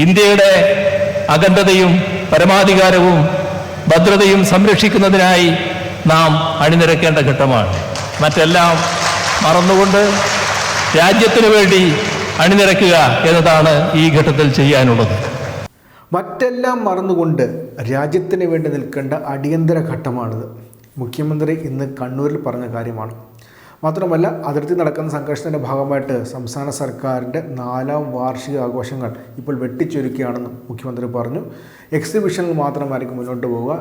ഇന്ത്യയുടെ അഖണ്ഡതയും പരമാധികാരവും ഭദ്രതയും സംരക്ഷിക്കുന്നതിനായി നാം അണിനിരക്കേണ്ട ഘട്ടമാണ്. മറ്റെല്ലാം മറന്നുകൊണ്ട് രാജ്യത്തിനു വേണ്ടി അണിനിരക്കുക എന്നതാണ് ഈ ഘട്ടത്തിൽ ചെയ്യാനുള്ളത്. മറ്റെല്ലാം മറന്നുകൊണ്ട് രാജ്യത്തിന് വേണ്ടി നിൽക്കേണ്ട അടിയന്തര ഘട്ടമാണിത്. മുഖ്യമന്ത്രി ഇന്ന് കണ്ണൂരിൽ പറഞ്ഞ കാര്യമാണ്. മാത്രമല്ല അതിർത്തി നടക്കുന്ന സംഘർഷത്തിന്റെ ഭാഗമായിട്ട് സംസ്ഥാന സർക്കാരിന്റെ നാലാം വാർഷിക ആഘോഷങ്ങൾ ഇപ്പോൾ വെട്ടിച്ചുരുക്കുകയാണെന്നും മുഖ്യമന്ത്രി പറഞ്ഞു. എക്സിബിഷനിൽ മാത്രമായിരിക്കും മുന്നോട്ട് പോവുക.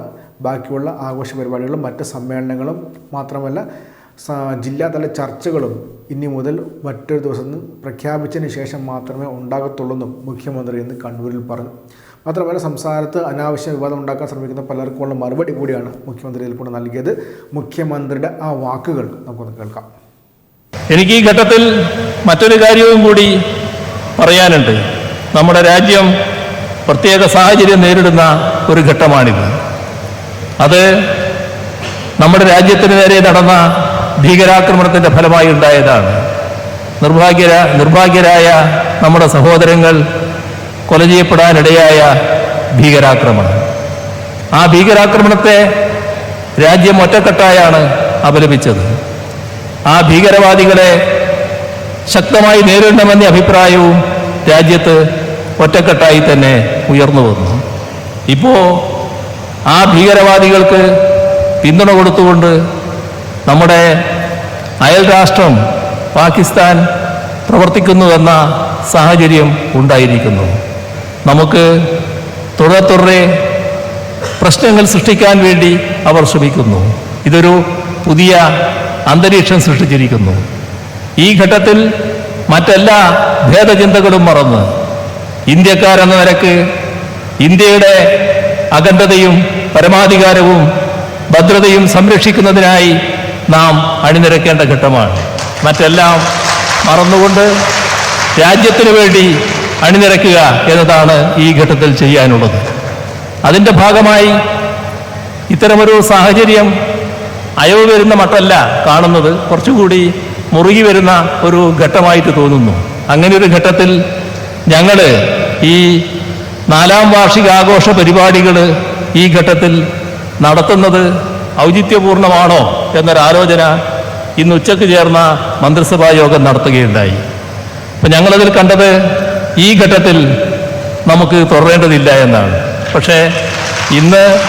ബാക്കിയുള്ള ആഘോഷ പരിപാടികളും മറ്റ് സമ്മേളനങ്ങളും മാത്രമല്ല ജില്ലാതല ചർച്ചകളും ഇനി മുതൽ മറ്റൊരു ദിവസം പ്രഖ്യാപിച്ചതിന് ശേഷം മാത്രമേ ഉണ്ടാകത്തുള്ളൂ എന്നും മുഖ്യമന്ത്രി ഇന്ന് കണ്ണൂരിൽ പറഞ്ഞു. മാത്രമല്ല സംസ്ഥാനത്ത് അനാവശ്യ വിവാദം ഉണ്ടാക്കാൻ ശ്രമിക്കുന്ന പലർക്കുമുള്ള മറുപടി കൂടിയാണ് മുഖ്യമന്ത്രി ഇതിൽ നൽകിയത്. മുഖ്യമന്ത്രിയുടെ ആ വാക്കുകൾ നമുക്കൊന്ന് കേൾക്കാം. എനിക്ക് ഈ ഘട്ടത്തിൽ മറ്റൊരു കാര്യവും കൂടി പറയാനുണ്ട്. നമ്മുടെ രാജ്യം പ്രത്യേക സാഹചര്യം നേരിടുന്ന ഒരു ഘട്ടമാണിത്. അത് നമ്മുടെ രാജ്യത്തിന് നേരെ നടന്ന ഭീകരാക്രമണത്തിന്റെ ഫലമായി ഉണ്ടായതാണ്. നിർഭാഗ്യര നിർഭാഗ്യരായ നമ്മുടെ സഹോദരങ്ങൾ കൊല ചെയ്യപ്പെടാനിടയായ ഭീകരാക്രമണം. ആ ഭീകരാക്രമണത്തെ രാജ്യം ഒറ്റക്കെട്ടായാണ് അപലപിച്ചത്. ആ ഭീകരവാദികളെ ശക്തമായി നേരിടണമെന്ന അഭിപ്രായവും രാജ്യത്ത് ഒറ്റക്കെട്ടായി തന്നെ ഉയർന്നു വന്നു. ഇപ്പോൾ ആ ഭീകരവാദികൾക്ക് പിന്തുണ കൊടുത്തുകൊണ്ട് നമ്മുടെ അയൽ രാഷ്ട്രം പാകിസ്ഥാൻ പ്രവർത്തിക്കുന്നുവെന്ന സാഹചര്യം ഉണ്ടായിരിക്കുന്നു. നമുക്ക് തുടരെ തുടരെ പ്രശ്നങ്ങൾ സൃഷ്ടിക്കാൻ വേണ്ടി അവർ ശ്രമിക്കുന്നു. ഇതൊരു പുതിയ അന്തരീക്ഷം സൃഷ്ടിച്ചിരിക്കുന്നു. ഈ ഘട്ടത്തിൽ മറ്റെല്ലാ ഭേദചിന്തകളും മറന്ന് ഇന്ത്യക്കാരെന്ന നിലയ്ക്ക് ഇന്ത്യയുടെ അഖണ്ഡതയും പരമാധികാരവും ഭദ്രതയും സംരക്ഷിക്കുന്നതിനായി നാം അണിനിരക്കേണ്ട ഘട്ടമാണ്. മറ്റെല്ലാം മറന്നുകൊണ്ട് രാജ്യത്തിനു വേണ്ടി അണിനിരക്കുക എന്നതാണ് ഈ ഘട്ടത്തിൽ ചെയ്യാനുള്ളത്. അതിന്റെ ഭാഗമായി ഇത്തരമൊരു സാഹചര്യം അയവ് വരുന്ന മട്ടല്ല കാണുന്നത്. കുറച്ചുകൂടി മുറുകി വരുന്ന ഒരു ഘട്ടമായിട്ട് തോന്നുന്നു. അങ്ങനെ ഒരു ഘട്ടത്തിൽ ഞങ്ങൾ ഈ നാലാം വാർഷിക ആഘോഷ പരിപാടികൾ ഈ ഘട്ടത്തിൽ നടത്തുന്നത് ഔചിത്യപൂർണമാണോ എന്നൊരാലോചന ഇന്ന് ഉച്ചയ്ക്ക് ചേർന്ന മന്ത്രിസഭാ യോഗം നടത്തുകയുണ്ടായി. അപ്പം ഞങ്ങളതിൽ കണ്ടത് ഈ ഘട്ടത്തിൽ നമുക്ക് തുടരേണ്ടതില്ല എന്നാണ്. പക്ഷേ ഇന്ന്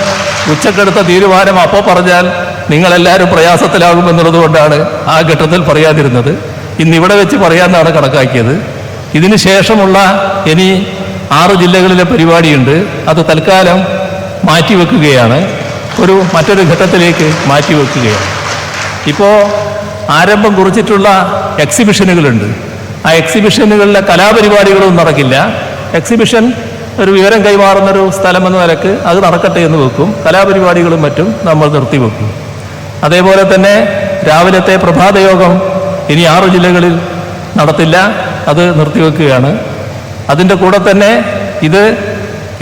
ഉച്ചക്കെടുത്ത തീരുമാനം അപ്പോൾ പറഞ്ഞാൽ നിങ്ങളെല്ലാവരും പ്രയാസത്തിലാകുമെന്നുള്ളത് കൊണ്ടാണ് ആ ഘട്ടത്തിൽ പറയാതിരുന്നത്. ഇന്ന് ഇവിടെ വെച്ച് പറയാമെന്നാണ് കണക്കാക്കിയത്. ഇതിന് ശേഷമുള്ള ഇനി ആറ് ജില്ലകളിലെ പരിപാടിയുണ്ട്. അത് തൽക്കാലം മാറ്റിവെക്കുകയാണ്. ഒരു മറ്റൊരു ഘട്ടത്തിലേക്ക് മാറ്റിവെക്കുകയാണ്. ഇപ്പോൾ ആരംഭം കുറിച്ചിട്ടുള്ള എക്സിബിഷനുകളുണ്ട് ആ എക്സിബിഷനുകളിലെ കലാപരിപാടികളൊന്നും നടക്കില്ല. എക്സിബിഷൻ ഒരു വിവരം കൈമാറുന്നൊരു സ്ഥലം എന്ന നിലയ്ക്ക് അത് നടക്കട്ടെ എന്ന് വെക്കും. കലാപരിപാടികളും മറ്റും നമ്മൾ നിർത്തിവെക്കും അതേപോലെ തന്നെ രാവിലത്തെ പ്രഭാതയോഗം ഇനി ആറ് ജില്ലകളിൽ നടത്തില്ല. അത് നിർത്തിവെക്കുകയാണ് അതിന്റെ കൂടെ തന്നെ ഇത്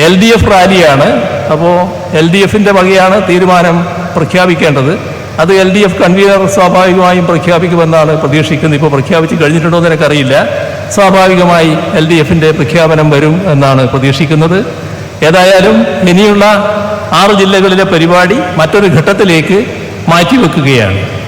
എൽ ഡി എഫ് റാലിയാണ്. അപ്പോൾ എൽ ഡി എഫിന്റെ വകയാണ് തീരുമാനം പ്രഖ്യാപിക്കേണ്ടത്. അത് എൽ ഡി എഫ് കൺവീനർ സ്വാഭാവികമായും പ്രഖ്യാപിക്കുമെന്നാണ് പ്രതീക്ഷിക്കുന്നത്. ഇപ്പോൾ പ്രഖ്യാപിച്ച് കഴിഞ്ഞിട്ടുണ്ടോ എന്ന് എനിക്കറിയില്ല. സ്വാഭാവികമായി എൽ ഡി എഫിന്റെ പ്രഖ്യാപനം വരും എന്നാണ് പ്രതീക്ഷിക്കുന്നത്. ഏതായാലും ഇനിയുള്ള ആറ് ജില്ലകളിലെ പരിപാടി മറ്റൊരു ഘട്ടത്തിലേക്ക് മാറ്റിവെക്കുകയാണ്.